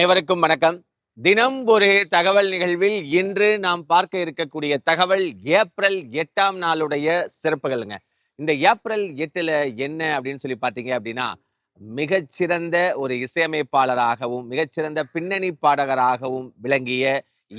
அனைவருக்கும் வணக்கம். தினம் ஒரு தகவல் நிகழ்வில் இன்று நாம் பார்க்க இருக்கக்கூடிய தகவல் ஏப்ரல் எட்டாம் நாளுடைய சிறப்புகளுங்க. இந்த ஏப்ரல் எட்டுல என்ன அப்படின்னு சொல்லி பார்த்தீங்க அப்படின்னா மிகச்சிறந்த ஒரு இசையமைப்பாளராகவும் மிகச்சிறந்த பின்னணி பாடகராகவும் விளங்கிய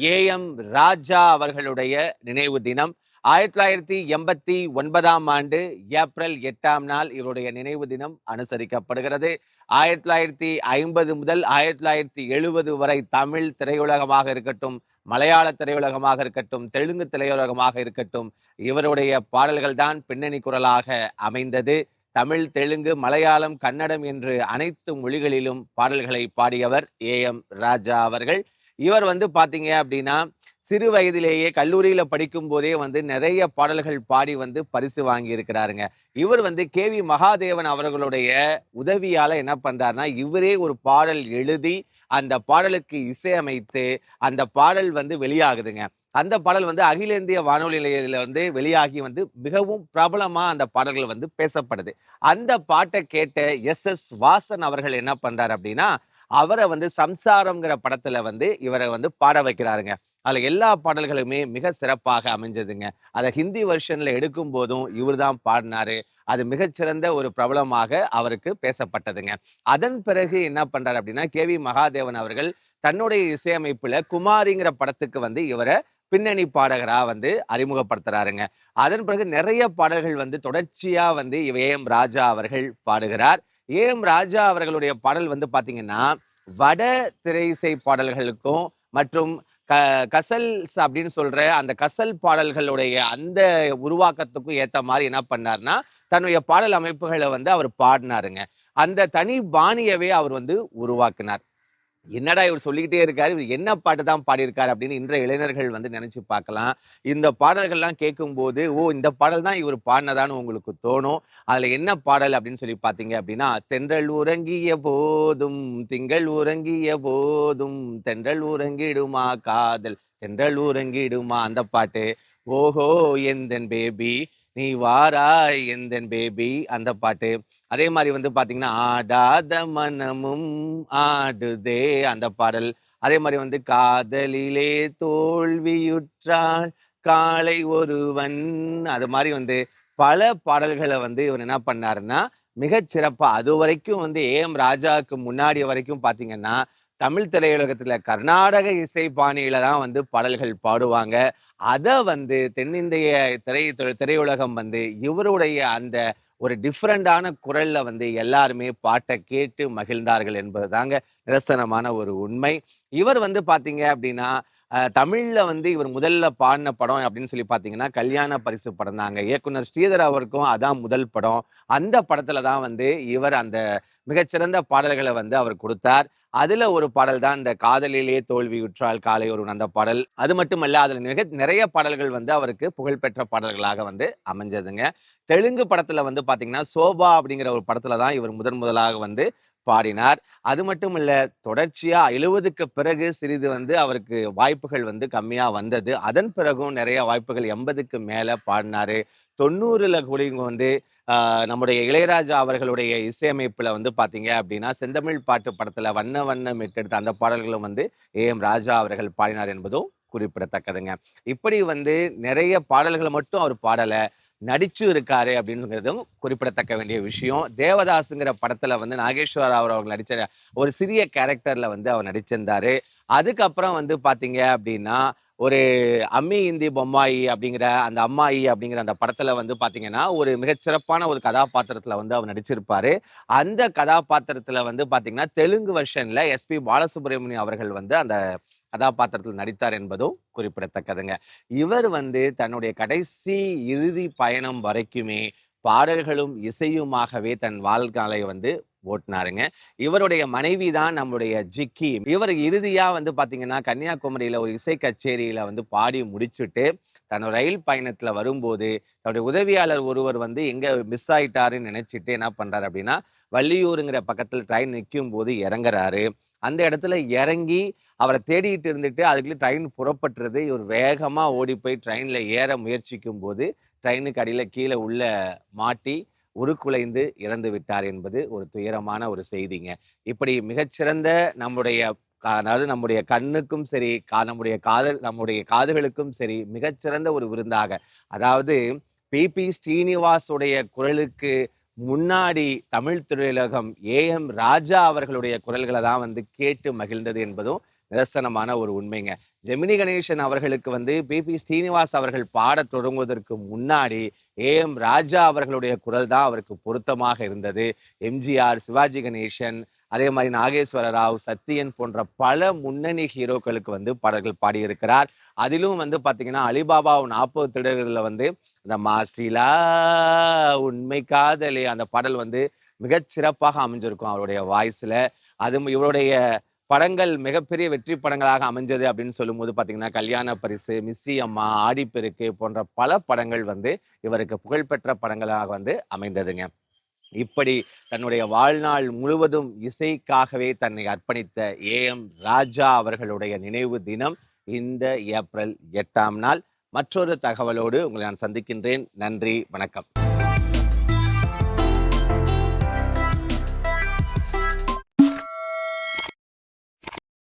ஏ எம் ராஜா அவர்களுடைய நினைவு தினம். ஆயிரத்தி தொள்ளாயிரத்தி எண்பத்தி ஒன்பதாம் ஆண்டு ஏப்ரல் எட்டாம் நாள் இவருடைய நினைவு தினம் அனுசரிக்கப்படுகிறது. ஆயிரத்தி தொள்ளாயிரத்தி ஐம்பது முதல் ஆயிரத்தி தொள்ளாயிரத்தி எழுபது வரை தமிழ் திரையுலகமாக இருக்கட்டும் மலையாள திரையுலகமாக இருக்கட்டும் தெலுங்கு திரையுலகமாக இருக்கட்டும் இவருடைய பாடல்கள் தான் பின்னணி குரலாக அமைந்தது. தமிழ் தெலுங்கு மலையாளம் கன்னடம் என்று அனைத்து மொழிகளிலும் பாடல்களை பாடியவர் ஏ எம் ராஜா அவர்கள். இவர் வந்து பார்த்தீங்க அப்படின்னா சிறு வயதிலேயே கல்லூரியில் படிக்கும் போதே வந்து நிறைய பாடல்கள் பாடி வந்து பரிசு வாங்கி இருக்கிறாருங்க இவர் வந்து கே. வி. மகாதேவன் அவர்களுடைய உதவியால என்ன பண்றாருன்னா இவரே ஒரு பாடல் எழுதி அந்த பாடலுக்கு இசையமைத்து அந்த பாடல் வந்து வெளியாகுதுங்க. அந்த பாடல் வந்து அகில இந்திய வானொலி நிலையத்தில் வந்து வெளியாகி வந்து மிகவும் பிரபலமாக அந்த பாடல்கள் வந்து பேசப்படுது. அந்த பாட்டை கேட்ட எஸ். எஸ். வாசன் அவர்கள் என்ன பண்ணுறாரு அப்படின்னா அவரை வந்து சம்சாரம்ங்கிற படத்தில் வந்து இவரை வந்து பாட வைக்கிறாருங்க. அதில் எல்லா பாடல்களுமே மிக சிறப்பாக அமைஞ்சதுங்க. அதை ஹிந்தி வெர்ஷனில் எடுக்கும் போதும் இவர் தான் பாடினாரு. அது மிகச்சிறந்த ஒரு பிரபலமாக அவருக்கு பேசப்பட்டதுங்க. அதன் பிறகு என்ன பண்றாரு அப்படின்னா கே வி மகாதேவன் அவர்கள் தன்னுடைய இசையமைப்புல குமாரிங்கிற படத்துக்கு வந்து இவரை பின்னணி பாடகராக வந்து அறிமுகப்படுத்துறாருங்க. அதன் பிறகு நிறைய பாடல்கள் வந்து தொடர்ச்சியாக வந்து ஏ எம் ராஜா அவர்கள் பாடுகிறார். ஏ எம் ராஜா அவர்களுடைய பாடல் வந்து பார்த்தீங்கன்னா வட திரை இசை பாடல்களுக்கும் மற்றும் க கசல்ஸ் அப்படின்னு சொல்ற அந்த கசல் பாடல்களுடைய அந்த உருவாக்கத்துக்கும் ஏத்த மாதிரி என்ன பண்ணாருன்னா தன்னுடைய பாடல் அமைப்புகளை வந்து அவர் பாடினாருங்க. அந்த தனி பாணியவே அவர் வந்து உருவாக்கினார். என்னடா இவர் சொல்லிக்கிட்டே இருக்காரு? இவர் என்ன பாட்டு தான் பாடியிருக்காரு அப்படின்னு இன்றைய இளைஞர்கள் வந்து நினைச்சு பார்க்கலாம். இந்த பாடல்கள்லாம் கேட்கும்போது ஓ இந்த பாடல் தான் இவர் பாடினதான்னு உங்களுக்கு தோணும். அதுல என்ன பாடல்? அப்படின்னு சொல்லி பார்த்தீங்க அப்படின்னா தென்றல் உறங்கிய போதும் திங்கள் உறங்கிய போதும் தென்றல் உறங்கிடுமா காதல் தென்றல் உறங்கிடுமா அந்த பாட்டு. ஓஹோ எந்தன் பேபி நீ வாரா எந்தன் பேபி? அந்த பாட்டு. அதே மாதிரி வந்து பாத்தீங்கன்னா ஆடாத மனமும் ஆடுதே அந்த பாடல். அதே மாதிரி வந்து காதலிலே தோல்வியுற்றால் காலை ஒருவன். அது மாதிரி வந்து பல பாடல்களை வந்து இவர் என்ன பண்ணாருன்னா மிகச்சிறப்பாக அது வரைக்கும் வந்து ஏ எம் ராஜாவுக்கு முன்னாடி வரைக்கும் பார்த்தீங்கன்னா தமிழ் திரையுலகத்துல கர்நாடக இசை பாணியில தான் வந்து பாடல்கள் பாடுவாங்க. அதை வந்து தென்னிந்திய திரை திரையுலகம் வந்து இவருடைய அந்த ஒரு டிஃப்ரெண்டான குரல்ல வந்து எல்லாருமே பாட்டை கேட்டு மகிழ்ந்தார்கள் என்பதுதாங்க நிதர்சனமான ஒரு உண்மை. இவர் வந்து பாத்தீங்க அப்படின்னா தமிழில் வந்து இவர் முதல்ல பாடின படம் அப்படின்னு சொல்லி பார்த்தீங்கன்னா கல்யாண பரிசு படம் தாங்க. இயக்குனர் ஸ்ரீதர் அவருக்கும் அதான் முதல் படம். அந்த படத்துல தான் வந்து இவர் அந்த மிகச்சிறந்த பாடல்களை வந்து அவர் கொடுத்தார். அதுல ஒரு பாடல் தான் இந்த காதலிலே தோல்வியுற்றால் காலை ஒருவன் அந்த பாடல். அது மட்டும் இல்ல அதுல மிக நிறைய பாடல்கள் வந்து அவருக்கு புகழ்பெற்ற பாடல்களாக வந்து அமைஞ்சதுங்க. தெலுங்கு படத்துல வந்து பாத்தீங்கன்னா சோபா அப்படிங்கிற ஒரு படத்துல தான் இவர் முதன் முதலாக வந்து பாடினார். அது மட்டும் இல்லை தொடர்ச்சியாக எழுபதுக்கு பிறகு சிறிது வந்து அவருக்கு வாய்ப்புகள் வந்து கம்மியாக வந்தது. அதன் பிறகும் நிறைய வாய்ப்புகள் எண்பதுக்கு மேலே பாடினாரு. தொண்ணூறுல கூட இவங்க வந்து நம்முடைய இளையராஜா அவர்களுடைய இசையமைப்பில் வந்து பார்த்தீங்க அப்படின்னா செந்தமிழ் பாட்டு படத்தில் வண்ண வண்ணம் மீட்டெடுத்த அந்த பாடல்களும் வந்து ஏ. எம். ராஜா அவர்கள் பாடினார் என்பதும் குறிப்பிடத்தக்கதுங்க. இப்படி வந்து நிறைய பாடல்களை மட்டும் அவர் பாடலை. நடிச்சு இருக்காரு அப்படிங்கிறதும் குறிப்பிடத்தக்க வேண்டிய விஷயம். தேவதாஸுங்கிற படத்துல வந்து நாகேஸ்வர அவர் அவங்க நடிச்ச ஒரு சிறிய கேரக்டர்ல வந்து அவர் நடிச்சிருந்தாரு. அதுக்கப்புறம் வந்து பாத்தீங்க அப்படின்னா ஒரு அம்மி இந்தி பொம்மாயி அப்படிங்கிற அந்த அம்மாயி அப்படிங்கிற அந்த படத்துல வந்து பாத்தீங்கன்னா ஒரு மிகச்சிறப்பான ஒரு கதாபாத்திரத்துல வந்து அவர் நடிச்சிருப்பாரு. அந்த கதாபாத்திரத்துல வந்து பாத்தீங்கன்னா தெலுங்கு வெர்ஷன்ல எஸ்பி பாலசுப்ரமணியம் அவர்கள் வந்து அந்த கதாபாத்திரத்தில் நடித்தார் என்பதும் குறிப்பிடத்தக்கதுங்க. இவர் வந்து தன்னுடைய கடைசி இறுதி பயணம் வரைக்குமே பாடல்களும் இசையுமாகவே தன் வாழ்நாளை வந்து ஓட்டினாருங்க. இவருடைய மனைவி தான் நம்முடைய ஜிக்கி. இவர் இறுதியா வந்து பாத்தீங்கன்னா கன்னியாகுமரியில ஒரு இசை கச்சேரியில வந்து பாடி முடிச்சுட்டு தன்னோட ரயில் பயணத்தில் வரும்போது தன்னுடைய உதவியாளர் ஒருவர் வந்து எங்கே மிஸ் ஆயிட்டாருன்னு நினச்சிட்டு என்ன பண்ணுறாரு அப்படின்னா வள்ளியூருங்கிற பக்கத்தில் ட்ரெயின் நிற்கும் போது இறங்குறாரு. அந்த இடத்துல இறங்கி அவரை தேடிக்கிட்டு இருந்துட்டு அதுக்குள்ளே ட்ரெயின் புறப்பட்டுறது இவர் வேகமாக ஓடி போய் ட்ரெயினில் ஏற முயற்சிக்கும் போது ட்ரெயினுக்கு அடியில் கீழே உள்ள மாட்டி உருக்குலைந்து இறந்து விட்டார் என்பது ஒரு துயரமான ஒரு செய்திங்க. இப்படி மிகச்சிறந்த நம்முடைய கா- அதாவது நம்முடைய கண்ணுக்கும் சரி கா- நம்முடைய காதல் நம்முடைய காதுகளுக்கும் சரி மிகச்சிறந்த ஒரு விருந்தாக. அதாவது பிபி ஸ்ரீனிவாசுடைய குரலுக்கு முன்னாடி தமிழ் திரையுலகம் ஏ. எம். ராஜா அவர்களுடைய குரல்களை தான் வந்து கேட்டு மகிழ்ந்தது என்பதும் நிதர்சனமான ஒரு உண்மைங்க. ஜெமினி கணேசன் அவர்களுக்கு வந்து பிபி ஸ்ரீனிவாஸ் அவர்கள் பாடத் தொடங்குவதற்கு முன்னாடி ஏ. எம். ராஜா அவர்களுடைய குரல் தான் அவருக்கு பொருத்தமாக இருந்தது. எம்ஜிஆர் சிவாஜி கணேசன் அதே மாதிரி நாகேஸ்வர ராவ் சத்யன் போன்ற பல முன்னணி ஹீரோக்களுக்கு வந்து பாடல்கள் பாடியிருக்கிறார். அதிலும் வந்து பார்த்தீங்கன்னா அலிபாபா நாற்பது திடல்களில் வந்து அந்த மாசிலா உண்மை காதலே அந்த பாடல் வந்து மிகச் சிறப்பாக அமைஞ்சிருக்கும் அவருடைய வாய்ஸில். அதுவும் இவருடைய படங்கள் மிகப்பெரிய வெற்றி படங்களாக அமைஞ்சது அப்படின்னு சொல்லும்போது பார்த்தீங்கன்னா கல்யாண பரிசு மிஸ்ஸி அம்மா ஆடிப்பெருக்கு போன்ற பல படங்கள் வந்து இவருக்கு புகழ்பெற்ற படங்களாக வந்து அமைந்ததுங்க. இப்படி தன்னுடைய வாழ்நாள் முழுவதும் இசைக்காகவே தன்னை அர்ப்பணித்த ஏ. எம். ராஜா அவர்களுடைய நினைவு தினம் இந்த ஏப்ரல் எட்டாம் நாள். மற்றொரு தகவலோடு உங்களை நான் சந்திக்கின்றேன். நன்றி வணக்கம்.